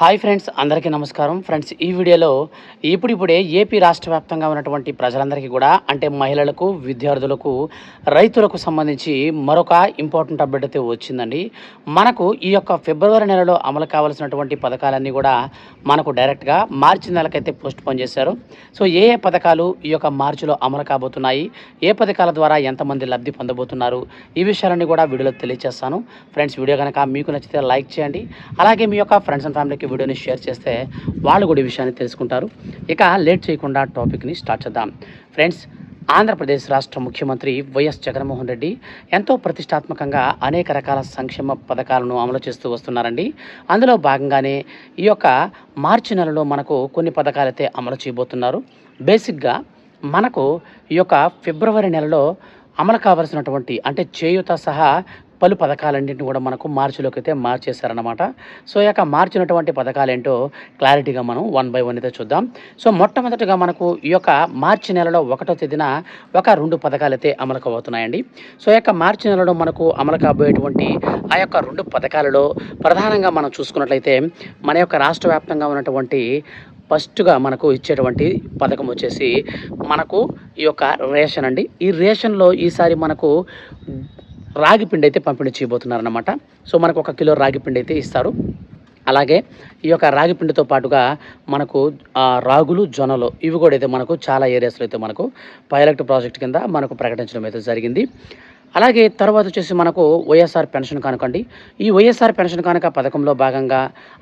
Hi friends అందరికీ నమస్కారం. Friends ఈ వీడియోలో ఇప్పుడిప్పుడే ఏపీ రాష్ట్ర వ్యాప్తంగా ఉన్నటువంటి ప్రజలందరికీ కూడా అంటే మహిళలకు విద్యార్థులకు రైతులకు సంబంధించి మరొక ఇంపార్టెంట్ అప్డేట్ అయితే వచ్చిందండి. మనకు ఈ యొక్క ఫిబ్రవరి నెలలో అమలు కావాల్సినటువంటి పథకాలన్నీ కూడా మనకు డైరెక్ట్గా మార్చి నెలకైతే పోస్ట్ పోన్ చేశారు. సో ఏ ఏ పథకాలు ఈ యొక్క మార్చిలో అమలు కాబోతున్నాయి? ఏ పథకాల ద్వారా ఎంతమంది లబ్ధి పొందబోతున్నారు? ఈ విషయాలన్నీ కూడా వీడియోలో తెలియజేస్తాను ఫ్రెండ్స్ వీడియో కనుక మీకు నచ్చితే లైక్ చేయండి. అలాగే మీ యొక్క ఫ్రెండ్స్ అండ్ ఫ్యామిలీకి వీడియోని షేర్ చేస్తే వాళ్ళు కూడా ఈ విషయాన్ని తెలుసుకుంటారు. ఇక లేట్ చేయకుండా టాపిక్ని స్టార్ట్ చేద్దాం. ఫ్రెండ్స్ ఆంధ్రప్రదేశ్ రాష్ట్ర ముఖ్యమంత్రి వైఎస్ జగన్మోహన్ రెడ్డి ఎంతో ప్రతిష్టాత్మకంగా అనేక రకాల సంక్షేమ పథకాలను అమలు చేస్తూ వస్తున్నారండి. అందులో భాగంగానే ఈ యొక్క మార్చి నెలలో మనకు కొన్ని పథకాలైతే అమలు చేయబోతున్నారు. బేసిక్గా మనకు ఈ యొక్క ఫిబ్రవరి నెలలో అమలు కావలసినటువంటి అంటే చేయుత సహా పలు పథకాలన్నింటిని కూడా మనకు మార్చిలోకి అయితే మార్చేశారనమాట సో ఈ యొక్క మార్చినటువంటి పథకాలు ఏంటో క్లారిటీగా మనం వన్ బై వన్ అయితే చూద్దాం. సో మొట్టమొదటిగా మనకు ఈ యొక్క మార్చి నెలలో ఒకటో తేదీన ఒక రెండు పథకాలు అయితే అమలు అవుతున్నాయండి సో యొక్క మార్చి నెలలో మనకు అమలు కాబోయేటువంటి ఆ యొక్క రెండు పథకాలలో ప్రధానంగా మనం చూసుకున్నట్లయితే మన యొక్క రాష్ట్ర వ్యాప్తంగా ఉన్నటువంటి ఫస్ట్గా మనకు ఇచ్చేటువంటి పథకం వచ్చేసి మనకు ఈ యొక్క రేషన్ అండి. ఈ రేషన్లో ఈసారి మనకు రాగి పిండి అయితే పంపిణీ చేయబోతున్నారన్నమాట. సో మనకు ఒక కిలో రాగి పిండి అయితే ఇస్తారు. అలాగే ఈ యొక్క రాగి పిండితో పాటుగా మనకు రాగులు జొన్నలు ఇవి కూడా అయితే మనకు చాలా ఏరియాస్లో అయితే మనకు పైలట్ ప్రాజెక్ట్ కింద మనకు ప్రకటించడం అయితే జరిగింది. అలాగే తర్వాత వచ్చేసి మనకు వైఎస్ఆర్ పెన్షన్ కానుకండి. ఈ వైఎస్ఆర్ పెన్షన్ కానుక పథకంలో భాగంగా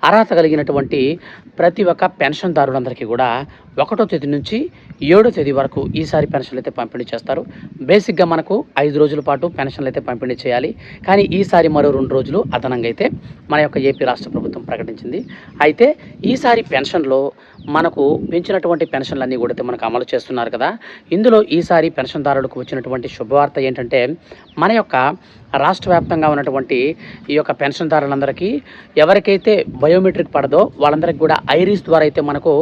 అర్హత కలిగినటువంటి ప్రతి ఒక్క పెన్షన్దారులందరికీ కూడా ఒకటో తేదీ నుంచి ఏడో తేదీ వరకు ఈసారి పెన్షన్లు అయితే పంపిణీ చేస్తారు. బేసిక్గా మనకు ఐదు రోజుల పాటు పెన్షన్లు అయితే పంపిణీ చేయాలి. కానీ ఈసారి మరో రెండు రోజులు అదనంగా అయితే మన యొక్క ఏపీ రాష్ట్ర ప్రభుత్వం ప్రకటించింది. అయితే ఈసారి పెన్షన్లో మనకు పెంచినటువంటి పెన్షన్లన్నీ కూడా అయితే మనకు అమలు చేస్తున్నారు కదా. ఇందులో ఈసారి పెన్షన్దారులకు వచ్చినటువంటి శుభవార్త ఏంటంటే మన యొక్క రాష్ట్ర వ్యాప్తంగా ఉన్నటువంటి ఈ యొక్క పెన్షన్దారులందరికీ ఎవరికైతే బయోమెట్రిక్ పడదో వాళ్ళందరికీ కూడా ఐరిస్ ద్వారా అయితే మనకు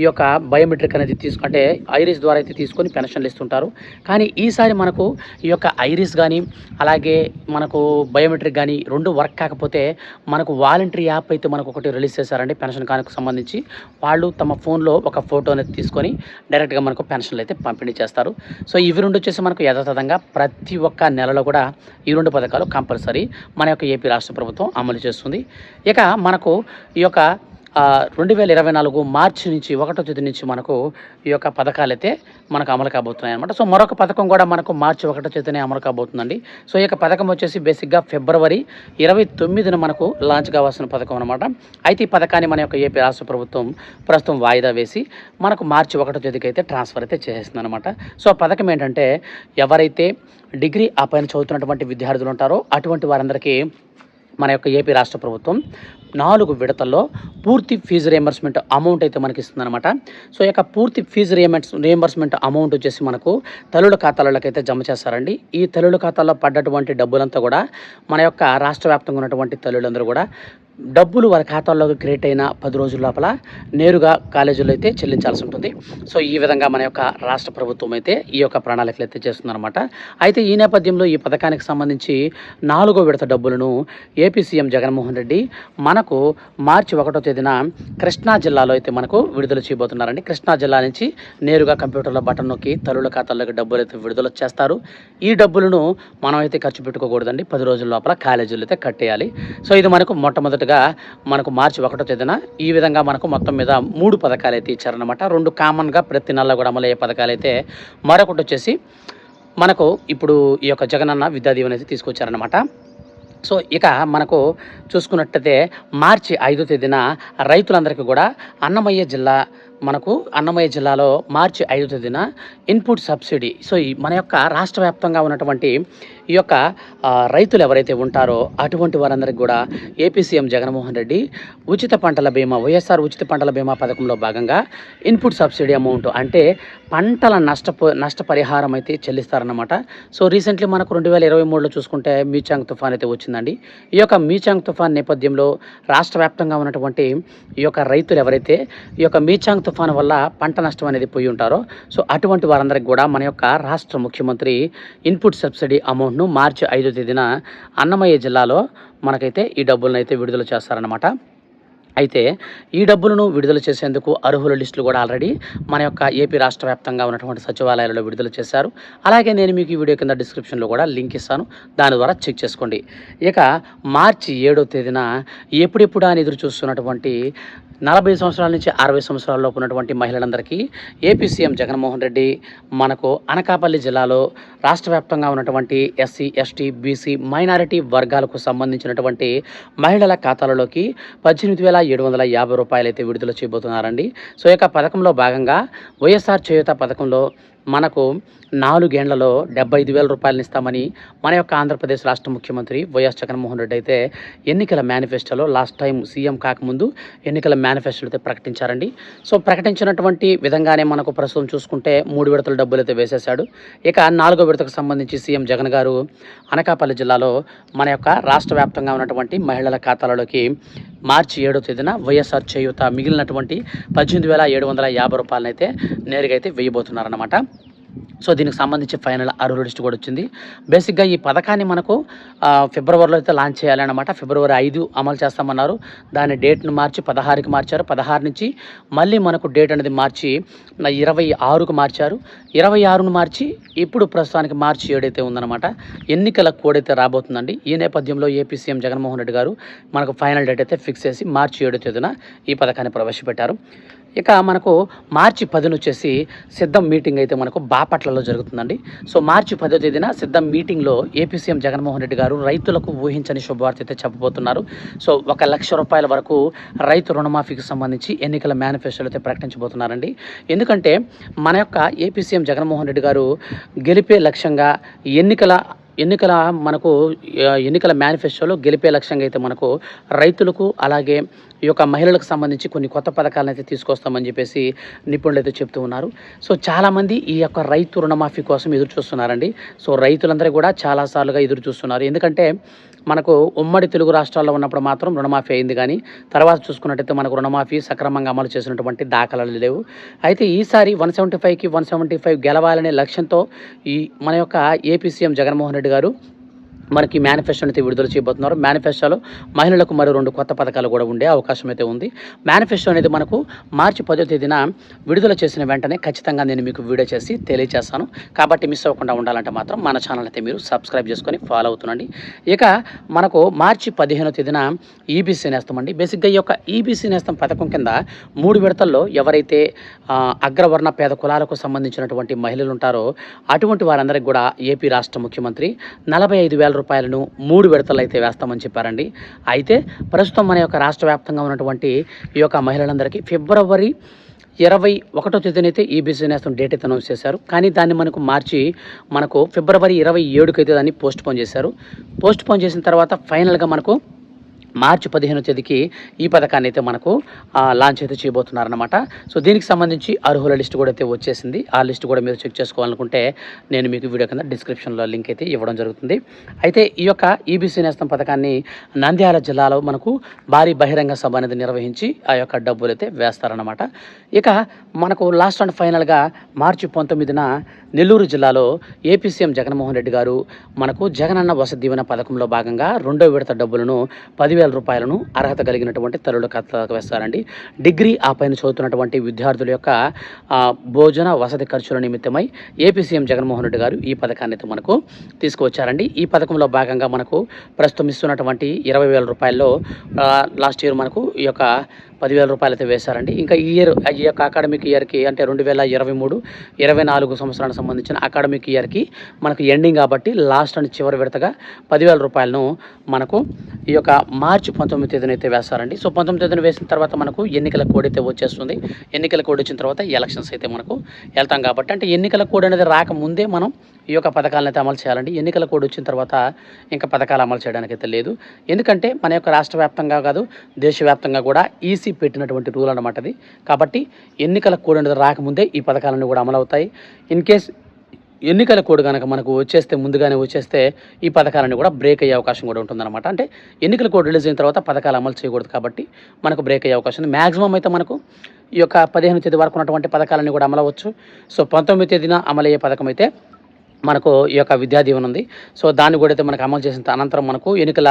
ఈ యొక్క బయోమెట్రిక్ అనేది తీసుకుంటే ఐరిస్ ద్వారా అయితే తీసుకొని పెన్షన్లు ఇస్తుంటారు. కానీ ఈసారి మనకు ఈ యొక్క ఐరిస్ కానీ అలాగే మనకు బయోమెట్రిక్ కానీ రెండు వర్క్ కాకపోతే మనకు వాలంటరీ యాప్ అయితే మనకు ఒకటి రిలీజ్ చేశారండి పెన్షన్ కానుకు సంబంధించి. వాళ్ళు తమ ఫోన్లో ఒక ఫోటో అనేది తీసుకొని డైరెక్ట్గా మనకు పెన్షన్లు అయితే పంపిణీ చేస్తారు. సో ఇవి రెండు వచ్చేసి మనకు యథాతథంగా ప్రతి ఒక్క నెలలో కూడా ఈ రెండు పథకాలు కంపల్సరీ మన యొక్క ఏపీ రాష్ట్ర ప్రభుత్వం అమలు చేస్తుంది. ఇక మనకు ఈ యొక్క రెండు వేల ఇరవై నాలుగు మార్చి నుంచి ఒకటో తేదీ నుంచి మనకు ఈ యొక్క పథకాలు అయితే మనకు అమలు కాబోతున్నాయి అనమాట సో మరొక పథకం కూడా మనకు మార్చి ఒకటో తేదీనే అమలు కాబోతుందండి. సో ఈ యొక్క పథకం వచ్చేసి బేసిక్గా ఫిబ్రవరి ఇరవై తొమ్మిదిన మనకు లాంచ్ కావాల్సిన పథకం అనమాట అయితే ఈ పథకాన్ని మన యొక్క ఏపీ రాష్ట్ర ప్రభుత్వం ప్రస్తుతం వాయిదా వేసి మనకు మార్చి ఒకటో తేదీకి అయితే ట్రాన్స్ఫర్ అయితే చేసేస్తుంది అనమాట సో ఆ పథకం ఏంటంటే ఎవరైతే డిగ్రీ ఆ పైన చదువుతున్నటువంటి విద్యార్థులు ఉంటారో అటువంటి వారందరికీ మన యొక్క ఏపీ రాష్ట్ర ప్రభుత్వం నాలుగు విడతల్లో పూర్తి ఫీజు రియంబర్స్మెంట్ అమౌంట్ అయితే మనకి ఇస్తుందన్నమాట సో యొక్క పూర్తి ఫీజు రియంబర్స్ రియంబర్స్మెంట్ అమౌంట్ వచ్చేసి మనకు తల్లుల ఖాతాలలోకి అయితే జమ చేస్తారండి. ఈ తల్లుల ఖాతాల్లో పడ్డటువంటి డబ్బులంతా కూడా మన యొక్క రాష్ట్ర వ్యాప్తంగా ఉన్నటువంటి తల్లులందరూ కూడా డబ్బులు వారి ఖాతాల్లోకి క్రియేట్ అయిన పది రోజుల లోపల నేరుగా కాలేజీలో అయితే చెల్లించాల్సి ఉంటుంది. సో ఈ విధంగా మన యొక్క రాష్ట్ర ప్రభుత్వం అయితే ఈ యొక్క ప్రణాళికలు అయితే చేస్తుందన్నమాట. అయితే ఈ నేపథ్యంలో ఈ పథకానికి సంబంధించి నాలుగో విడత డబ్బులను ఏపీ సీఎం జగన్మోహన్ రెడ్డి మనకు మార్చి ఒకటో తేదీన కృష్ణా జిల్లాలో అయితే మనకు విడుదల చేయబోతున్నారండి. కృష్ణా జిల్లా నుంచి నేరుగా కంప్యూటర్లో బటన్ నొక్కి తల్లుల ఖాతాల్లోకి డబ్బులు అయితే విడుదల చేస్తారు. ఈ డబ్బులను మనం అయితే ఖర్చు పెట్టుకోకూడదండి. పది రోజుల లోపల కాలేజీలు అయితే కట్టేయాలి. సో ఇది మనకు మొట్టమొదటిగా మనకు మార్చి ఒకటో తేదీన ఈ విధంగా మనకు మొత్తం మీద మూడు పథకాలు అయితే ఇచ్చారనమాట రెండు కామన్గా ప్రతి నెల కూడా అమలయ్యే పథకాలు అయితే మరొకటి వచ్చేసి మనకు ఇప్పుడు ఈ యొక్క జగనన్న విద్యా దీవెన అయితే తీసుకొచ్చారనమాట సో ఇక మనకు చూసుకున్నట్టయితే మార్చి ఐదో తేదీన రైతులందరికీ కూడా అన్నమయ్య జిల్లా మనకు అన్నమయ్య జిల్లాలో మార్చి ఐదో తేదీన ఇన్పుట్ సబ్సిడీ. సో ఈ మన యొక్క రాష్ట్ర వ్యాప్తంగా ఉన్నటువంటి ఈ యొక్క రైతులు ఎవరైతే ఉంటారో అటువంటి వారందరికీ కూడా ఏపీ సీఎం జగన్మోహన్ రెడ్డి ఉచిత పంటల బీమా వైఎస్ఆర్ ఉచిత పంటల బీమా పథకంలో భాగంగా ఇన్పుట్ సబ్సిడీ అమౌంట్ అంటే పంటల నష్టపో నష్టపరిహారం అయితే చెల్లిస్తారన్నమాట. సో రీసెంట్లీ మనకు రెండు వేల ఇరవై మూడులో చూసుకుంటే మీచాంగ్ తుఫాన్ అయితే వచ్చిందండి. ఈ యొక్క మీచాంగ్ తుఫాన్ నేపథ్యంలో రాష్ట్ర వ్యాప్తంగా ఉన్నటువంటి ఈ యొక్క రైతులు ఎవరైతే ఈ యొక్క మీచాంగ్ తుఫాన్ వల్ల పంట నష్టం అనేది పోయి ఉంటారో సో అటువంటి వారందరికీ కూడా మన యొక్క రాష్ట్ర ముఖ్యమంత్రి ఇన్పుట్ సబ్సిడీ అమౌంట్ అమౌంట్ను మార్చి ఐదో తేదీన అన్నమయ్య జిల్లాలో మనకైతే ఈ డబ్బులను అయితే విడుదల చేస్తారనమాట అయితే ఈ డబ్బులను విడుదల చేసేందుకు అర్హుల లిస్టులు కూడా ఆల్రెడీ మన యొక్క ఏపీ రాష్ట్ర వ్యాప్తంగా ఉన్నటువంటి సచివాలయాలలో విడుదల చేశారు. అలాగే నేను మీకు ఈ వీడియో కింద డిస్క్రిప్షన్లో కూడా లింక్ ఇస్తాను. దాని ద్వారా చెక్ చేసుకోండి. ఇక మార్చి ఏడో తేదీన ఎప్పుడెప్పుడు అని ఎదురు చూస్తున్నటువంటి నలభై సంవత్సరాల నుంచి అరవై సంవత్సరాల్లోపు ఉన్నటువంటి మహిళలందరికీ ఏపీ సీఎం జగన్మోహన్ రెడ్డి మనకు అనకాపల్లి జిల్లాలో రాష్ట్ర వ్యాప్తంగా ఉన్నటువంటి ఎస్సీ ఎస్టీ బీసీ మైనారిటీ వర్గాలకు సంబంధించినటువంటి మహిళల ఖాతాలలోకి పద్దెనిమిది వేల ఏడు వందల యాభై రూపాయలు అయితే విడుదల చేయబోతున్నారండి. సో ఈ యొక్క పథకంలో భాగంగా వైఎస్ఆర్ చేయూత పథకంలో మనకు నాలుగేండ్లలో డెబ్బై ఐదు వేల రూపాయలను ఇస్తామని మన యొక్క ఆంధ్రప్రదేశ్ రాష్ట్ర ముఖ్యమంత్రి వైఎస్ జగన్మోహన్ రెడ్డి అయితే ఎన్నికల మేనిఫెస్టోలో లాస్ట్ టైం సీఎం కాకముందు ఎన్నికల మేనిఫెస్టోలో అయితే ప్రకటించారండి. సో ప్రకటించినటువంటి విధంగానే మనకు ప్రస్తుతం చూసుకుంటే మూడు విడతల డబ్బులు అయితే వేసేశాడు. ఇక నాలుగో విడతకు సంబంధించి సీఎం జగన్ గారు అనకాపల్లి జిల్లాలో మన యొక్క రాష్ట్ర వ్యాప్తంగా ఉన్నటువంటి మహిళల ఖాతాలలోకి మార్చి ఏడో తేదీన వైఎస్ఆర్ చేయూత మిగిలినటువంటి పద్దెనిమిది వేల ఏడు వందల యాభై రూపాయలనైతే నేరుగా అయితే వేయబోతున్నారన్నమాట. సో దీనికి సంబంధించి ఫైనల్ అరువు లిస్ట్ కూడా వచ్చింది. బేసిక్గా ఈ పథకాన్ని మనకు ఫిబ్రవరిలో అయితే లాంచ్ చేయాలన్నమాట. ఫిబ్రవరి ఐదు అమలు చేస్తామన్నారు. దాని డేట్ను మార్చి పదహారుకి మార్చారు. పదహారు నుంచి మళ్ళీ మనకు డేట్ అనేది మార్చి ఇరవై ఆరుకు మార్చారు. ఇరవై ఆరును మార్చి ఇప్పుడు ప్రస్తుతానికి మార్చి ఏడైతే ఉందన్నమాట. ఎన్నికల కోడైతే రాబోతుందండి. ఈ నేపథ్యంలో ఏపీ సీఎం జగన్మోహన్ రెడ్డి గారు మనకు ఫైనల్ డేట్ అయితే ఫిక్స్ చేసి మార్చి ఏడో తేదీన ఈ పథకాన్ని ప్రవేశపెట్టారు. ఇక మనకు మార్చి పదిన వచ్చేసి సిద్ధం మీటింగ్ అయితే మనకు బాపట్లలో జరుగుతుందండి. సో మార్చి పదో తేదీన సిద్ధం మీటింగ్లో ఏపీ సీఎం జగన్మోహన్ రెడ్డి గారు రైతులకు ఊహించని శుభవార్త అయితే చెప్పబోతున్నారు. సో ఒక లక్ష రూపాయల వరకు రైతు రుణమాఫీకి సంబంధించి ఎన్నికల మేనిఫెస్టోలు అయితే ప్రకటించబోతున్నారండి. ఎందుకంటే మన యొక్క ఏపీ సీఎం జగన్మోహన్ రెడ్డి గారు గెలిపే లక్ష్యంగా ఎన్నికల ఎన్నికల మనకు ఎన్నికల మేనిఫెస్టోలో గెలిపే లక్ష్యంగా అయితే మనకు రైతులకు అలాగే ఈ యొక్క మహిళలకు సంబంధించి కొన్ని కొత్త పథకాలను అయితే తీసుకొస్తామని చెప్పేసి నిపుణులు అయితే చెప్తూ ఉన్నారు. సో చాలామంది ఈ యొక్క రైతు రుణమాఫీ కోసం ఎదురు చూస్తున్నారండి. సో రైతులందరూ కూడా చాలాసార్లుగా ఎదురు చూస్తున్నారు. ఎందుకంటే మనకు ఉమ్మడి తెలుగు రాష్ట్రాల్లో ఉన్నప్పుడు మాత్రం రుణమాఫీ అయింది కానీ తర్వాత చూసుకున్నట్టయితే మనకు రుణమాఫీ సక్రమంగా అమలు చేసినటువంటి దాఖలాలు లేవు. అయితే ఈసారి వన్ సెవెంటీ ఫైవ్కి వన్ సెవెంటీ ఫైవ్ గెలవాలనే లక్ష్యంతో ఈ మన యొక్క ఏపీ సీఎం జగన్మోహన్ రెడ్డి గారు మనకి మేనిఫెస్టో అయితే విడుదల చేయబోతున్నారు. మేనిఫెస్టోలో మహిళలకు మరో రెండు కొత్త పథకాలు కూడా ఉండే అవకాశం అయితే ఉంది. మేనిఫెస్టో అనేది మనకు మార్చి పదో తేదీన విడుదల చేసిన వెంటనే ఖచ్చితంగా నేను మీకు వీడియో చేసి తెలియజేస్తాను. కాబట్టి మిస్ అవ్వకుండా ఉండాలంటే మాత్రం మన ఛానల్ అయితే మీరు సబ్స్క్రైబ్ చేసుకొని ఫాలో అవుతుండండి. ఇక మనకు మార్చి పదిహేనో తేదీన ఈబీసీ నేస్తం అండి బేసిక్గా ఈ యొక్క ఈబీసీ నేస్తం పథకం కింద మూడు విడతల్లో ఎవరైతే అగ్రవర్ణ పేద కులాలకు సంబంధించినటువంటి మహిళలు ఉంటారో అటువంటి వారందరికీ కూడా ఏపీ రాష్ట్ర ముఖ్యమంత్రి నలభై ఐదు వేల రూపాయలను మూడు విడతలు అయితే వేస్తామని చెప్పారండి. అయితే ప్రస్తుతం మన యొక్క రాష్ట్ర వ్యాప్తంగా ఉన్నటువంటి ఈ యొక్క మహిళలందరికీ ఫిబ్రవరి ఇరవై ఒకటో తేదీనైతే ఈ బిజినెస్ డేట్ అయితే అనౌన్స్ చేశారు. కానీ దాన్ని మనకు మార్చి మనకు ఫిబ్రవరి ఇరవై ఏడుకి అయితే దాన్ని పోస్ట్ పోన్ చేశారు. పోస్ట్ పోన్ చేసిన తర్వాత ఫైనల్గా మనకు మార్చి పదిహేను తేదీకి ఈ పథకాన్ని అయితే మనకు లాంచ్ అయితే చేయబోతున్నారన్నమాట. సో దీనికి సంబంధించి అర్హుల లిస్ట్ కూడా అయితే వచ్చేసింది. ఆ లిస్ట్ కూడా మీరు చెక్ చేసుకోవాలనుకుంటే నేను మీకు వీడియో కింద డిస్క్రిప్షన్లో లింక్ అయితే ఇవ్వడం జరుగుతుంది. అయితే ఈ యొక్క ఈబీసీ నేస్తం పథకాన్ని నంద్యాల జిల్లాలో మనకు భారీ బహిరంగ సభ అనేది నిర్వహించి ఆ యొక్క డబ్బులు అయితే వేస్తారనమాట ఇక మనకు లాస్ట్ అండ్ ఫైనల్గా మార్చి పంతొమ్మిదిన నెల్లూరు జిల్లాలో ఏపీ సీఎం జగన్మోహన్ రెడ్డి గారు మనకు జగనన్న వసతి దీవెన పథకంలో భాగంగా రెండో విడత డబ్బులను పదివేల రూపాయలను అర్హత కలిగినటువంటి తల్లుల ఖాతాకు వేస్తారండి. డిగ్రీ ఆ పైన చదువుతున్నటువంటి విద్యార్థుల యొక్క భోజన వసతి ఖర్చుల నిమిత్తమై ఏపీ సీఎం జగన్మోహన్ రెడ్డి గారు ఈ పథకాన్ని అయితే మనకు తీసుకువచ్చారండి. ఈ పథకంలో భాగంగా మనకు ప్రస్తుతం ఇస్తున్నటువంటి ఇరవై వేల రూపాయల్లో లాస్ట్ ఇయర్ మనకు ఈ యొక్క పదివేల రూపాయలు అయితే వేశారండి. ఇంకా ఈ ఇయర్ ఈ యొక్క అకాడమిక్ ఇయర్కి అంటే రెండు వేల ఇరవై మూడు ఇరవై నాలుగు సంవత్సరానికి సంబంధించిన అకాడమిక్ ఇయర్కి మనకు ఎండింగ్ కాబట్టి లాస్ట్ అండ్ చివరి విడతగా పదివేల రూపాయలను మనకు ఈ యొక్క మార్చి పంతొమ్మిది తేదీన అయితే వేస్తారండి సో పంతొమ్మిది తేదీన వేసిన తర్వాత మనకు ఎన్నికల కోడ్ అయితే వచ్చేస్తుంది. ఎన్నికల కోడ్ వచ్చిన తర్వాత ఎలక్షన్స్ అయితే మనకు వెళ్తాం కాబట్టి అంటే ఎన్నికల కోడ్ అనేది రాకముందే మనం ఈ యొక్క పథకాలను అయితే అమలు చేయాలండి. ఎన్నికల కోడ్ వచ్చిన తర్వాత ఇంకా పథకాలు అమలు చేయడానికి అయితే లేదు. ఎందుకంటే మన యొక్క రాష్ట్ర వ్యాప్తంగా కాదు దేశవ్యాప్తంగా కూడా ఈసీ పెట్టినటువంటి రూల్ అనమాట అది. కాబట్టి ఎన్నికల కోడ్ అనేది రాకముందే ఈ పథకాలన్నీ కూడా అమలు అవుతాయి. ఇన్ కేస్ ఎన్నికల కోడ్ కనుక మనకు వచ్చేస్తే ముందుగానే వచ్చేస్తే ఈ పథకాలన్నీ కూడా బ్రేక్ అయ్యే అవకాశం కూడా ఉంటుందన్నమాట. అంటే ఎన్నికల కోడ్ రిలీజ్ అయిన తర్వాత పథకాలు అమలు చేయకూడదు కాబట్టి మనకు బ్రేక్ అయ్యే అవకాశం ఉంది. మ్యాక్సిమం అయితే మనకు ఈ యొక్క పదిహేను తేదీ వరకు ఉన్నటువంటి పథకాలన్నీ కూడా అమలవచ్చు. సో పంతొమ్మిది తేదీన అమలయ్యే పథకం అయితే మనకు ఈ యొక్క విద్యా దీవెన ఉంది. సో దాన్ని కూడా అయితే మనకు అమలు చేసిన అనంతరం మనకు ఎన్నికల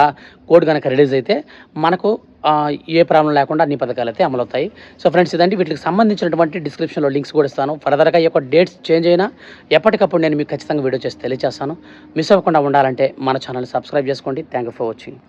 కోడ్ కనుక రిలీజ్ అయితే మనకు ఏ ప్రాబ్లం లేకుండా అన్ని పథకాలు అయితే అమలవుతాయి. సో ఫ్రెండ్స్ ఇదండి. వీటికి సంబంధించినటువంటి డిస్క్రిప్షన్లో లింక్స్ కూడా ఇస్తాను. ఫర్దర్గా ఈ యొక్క డేట్స్ చేంజ్ అయినా ఎప్పటికప్పుడు నేను మీకు ఖచ్చితంగా వీడియో చేసి తెలియజేస్తాను మిస్ అవ్వకుండా ఉండాలంటే మన ఛానల్ సబ్స్క్రైబ్ చేసుకోండి. Thank you for watching.